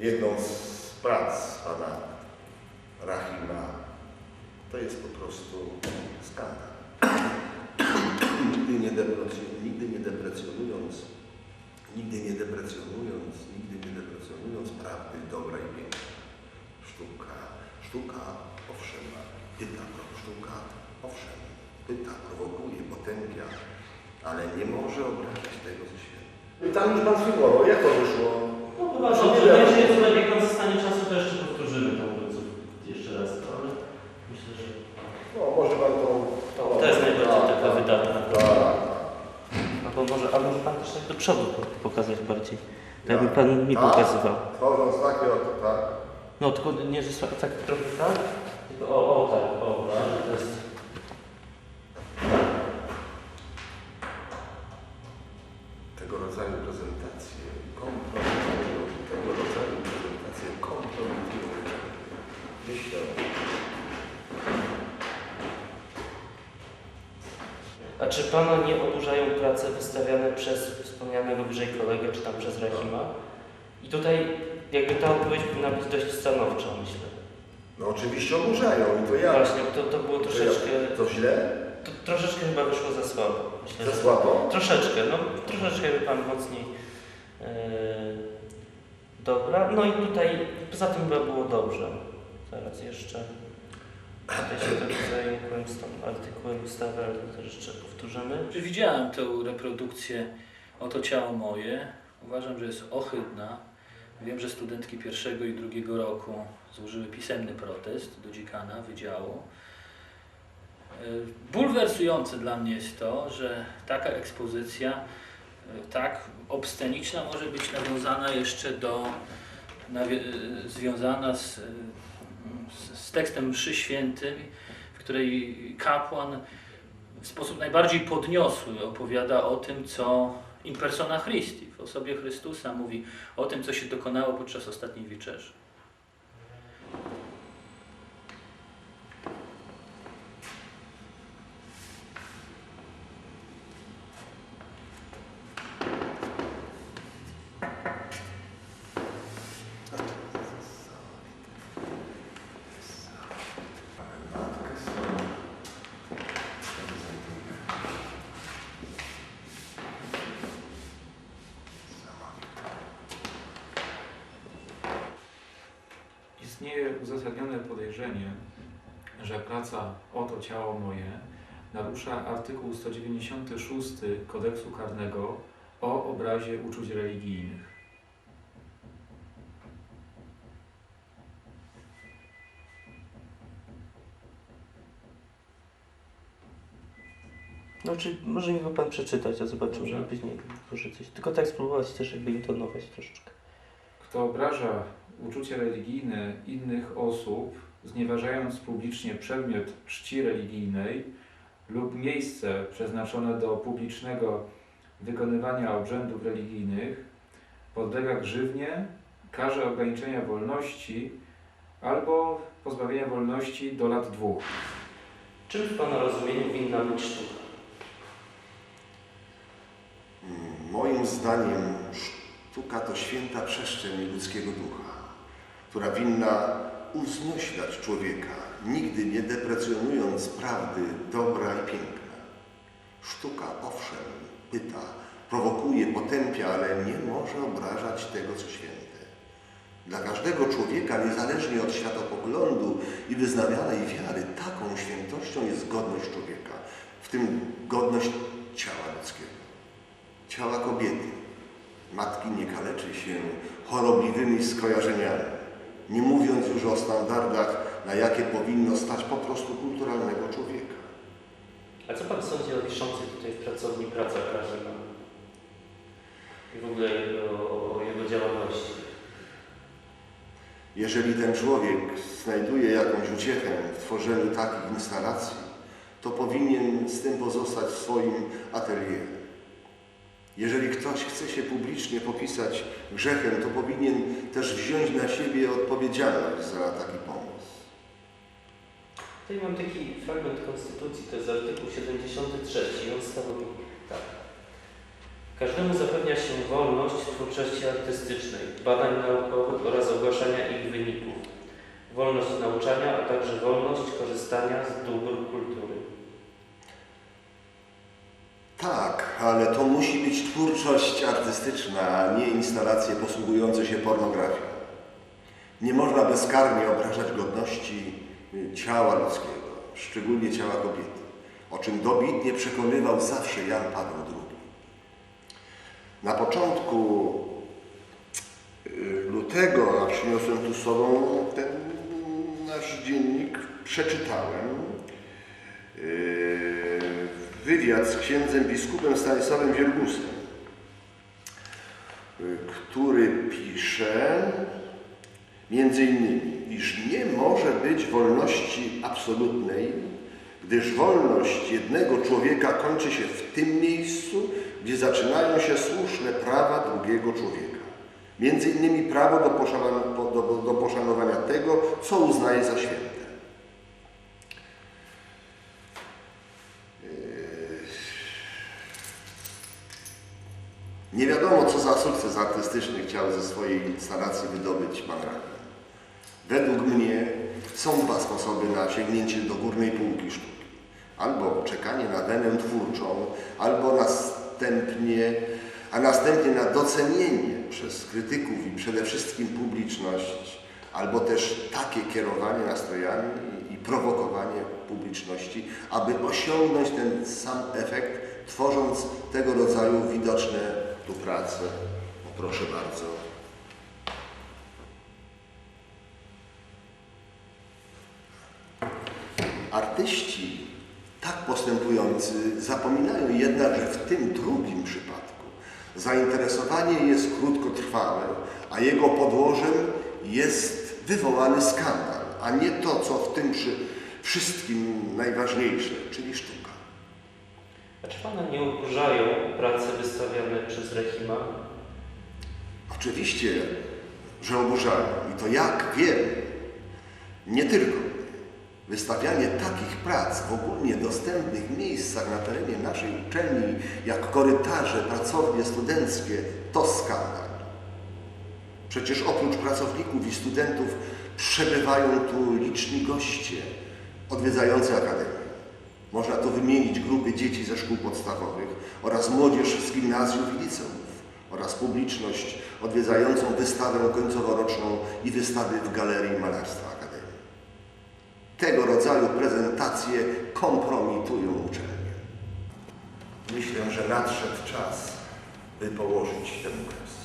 jedną z prac pana Rahima, to jest po prostu skandal. nigdy, nie nigdy nie deprecjonując, nigdy nie deprecjonując, nigdy nie deprecjonując prawdy, dobra i piękna. Sztuka, sztuka, owszem, pyta, sztuka, owszem, pyta, prowokuje, potępia, ale nie może obrazić tego świata. I tam już pan filmował, jak to wyszło? Chyba jeśli wiem. tutaj jak nam zostanie czasu, to jeszcze powtórzymy tą końcówkę jeszcze raz, ale myślę, że No, może pan tą... to jest najbardziej Tak, taka tak, wydatna. Tak, Albo może, a może pan też tak do przodu po- pokazać bardziej, tak jakby pan mi Tak. pokazywał. tworząc takie oto, tak? No tylko nie, że tak trochę tak, tylko o, o tak, o, tak, to jest... tego rodzaju prezentacje kompromitują, tego rodzaju prezentacje kompromitują. Myślę, A czy pana nie oburzają prace wystawiane przez wspomnianego wyżej kolegę, czy tam przez Rahima? I tutaj jakby ta odpowiedź powinna być dość stanowcza, myślę. no oczywiście oburzają i to ja. Właśnie, to, to było troszeczkę... To źle? To troszeczkę chyba wyszło za słabo. Myślę, Za słabo? Troszeczkę, no troszeczkę by pan mocniej. Yy, dobra, no i tutaj poza tym chyba było dobrze. Zaraz jeszcze. Się tak zajmowałem z tym artykułem ustawy, ale to też jeszcze powtórzymy. Widziałem tę reprodukcję Oto ciało moje. Uważam, że jest ohydna. Wiem, że studentki pierwszego i drugiego roku złożyły pisemny protest do dziekana wydziału. E, Bulwersujące dla mnie jest to, że taka ekspozycja e, tak obsceniczna może być nawiązana jeszcze do e, związana z, z, tekstem mszy świętej, w której kapłan w sposób najbardziej podniosły opowiada o tym, co in persona Christi, w osobie Chrystusa mówi o tym, co się dokonało podczas ostatniej wieczerzy. Istnieje uzasadnione podejrzenie, że praca Oto ciało moje narusza artykuł 196 kodeksu karnego o obrazie uczuć religijnych. No czy może mi go pan przeczytać, a zobaczymy, żeby później może coś. Tylko tak spróbować też jakby intonować troszeczkę. Kto obraża uczucie religijne innych osób, znieważając publicznie przedmiot czci religijnej lub miejsce przeznaczone do publicznego wykonywania obrzędów religijnych, podlega grzywnie, karze ograniczenia wolności albo pozbawienia wolności do lat dwóch. Czym w pana rozumieniu winna być sztuka? Mm, Moim zdaniem sztuka to święta przestrzeń ludzkiego ducha, która winna uznioślać człowieka, nigdy nie deprecjonując prawdy, dobra i piękna. Sztuka, owszem, pyta, prowokuje, potępia, ale nie może obrażać tego, co święte. Dla każdego człowieka, niezależnie od światopoglądu i wyznawianej wiary, taką świętością jest godność człowieka, w tym godność ciała ludzkiego ciała kobiety. Matki nie kaleczy się chorobliwymi skojarzeniami, nie mówiąc już o standardach, na jakie powinno stać po prostu kulturalnego człowieka. A co pan sądzi o wiszących tutaj w pracowni pracach Rahima? I w ogóle jego, o jego działalności? Jeżeli ten człowiek znajduje jakąś uciechę w tworzeniu takich instalacji, to powinien z tym pozostać w swoim atelier. Jeżeli ktoś chce się publicznie popisać grzechem, to powinien też wziąć na siebie odpowiedzialność za taki pomysł. Tutaj mam taki fragment Konstytucji, to jest artykuł 73 i on stanowi tak. Każdemu zapewnia się wolność twórczości artystycznej, badań naukowych oraz ogłaszania ich wyników, wolność nauczania, a także wolność korzystania z dóbr kultury. Tak, ale to musi być twórczość artystyczna, a nie instalacje posługujące się pornografią. Nie można bezkarnie obrażać godności y, ciała ludzkiego, szczególnie ciała kobiety, o czym dobitnie przekonywał zawsze Jan Paweł II. Na początku y, lutego, a przyniosłem tu z sobą ten nasz dziennik, przeczytałem wywiad z księdzem biskupem Stanisławem Wielgusem, yy, który pisze między innymi, iż nie może być wolności absolutnej, gdyż wolność jednego człowieka kończy się w tym miejscu, gdzie zaczynają się słuszne prawa drugiego człowieka. Między innymi prawo do poszanowania tego, co uznaje za święte. Nie wiadomo, co za sukces artystyczny chciał ze swojej instalacji wydobyć pan radny. Według mnie są dwa sposoby na sięgnięcie do górnej półki sztuki. Albo czekanie na wenę twórczą, albo następnie, a następnie na docenienie przez krytyków i przede wszystkim publiczność, albo też takie kierowanie nastrojami i prowokowanie publiczności, aby osiągnąć ten sam efekt, tworząc tego rodzaju widoczne tu prace. Proszę bardzo. Artyści tak postępujący zapominają jednak, że w tym drugim przypadku zainteresowanie jest krótkotrwałe, a jego podłożem jest wywołany skandal, a nie to, co w tym przy wszystkim najważniejsze, czyli sztuka. A czy Pana nie oburzają prace wystawiane przez Rechima? Oczywiście, że oburzają i to jak wiele. Nie tylko. Wystawianie takich prac w ogólnie dostępnych miejscach na terenie naszej uczelni, jak korytarze, pracownie studenckie, to skandal. Przecież oprócz pracowników i studentów przebywają tu liczni goście odwiedzający Akademię. Można tu wymienić grupy dzieci ze szkół podstawowych oraz młodzież z gimnazjów i liceów oraz publiczność odwiedzającą wystawę końcoworoczną i wystawy w Galerii Malarstwa Akademii. Tego rodzaju prezentacje kompromitują uczelnię. Myślę, że nadszedł czas, by położyć temu kres.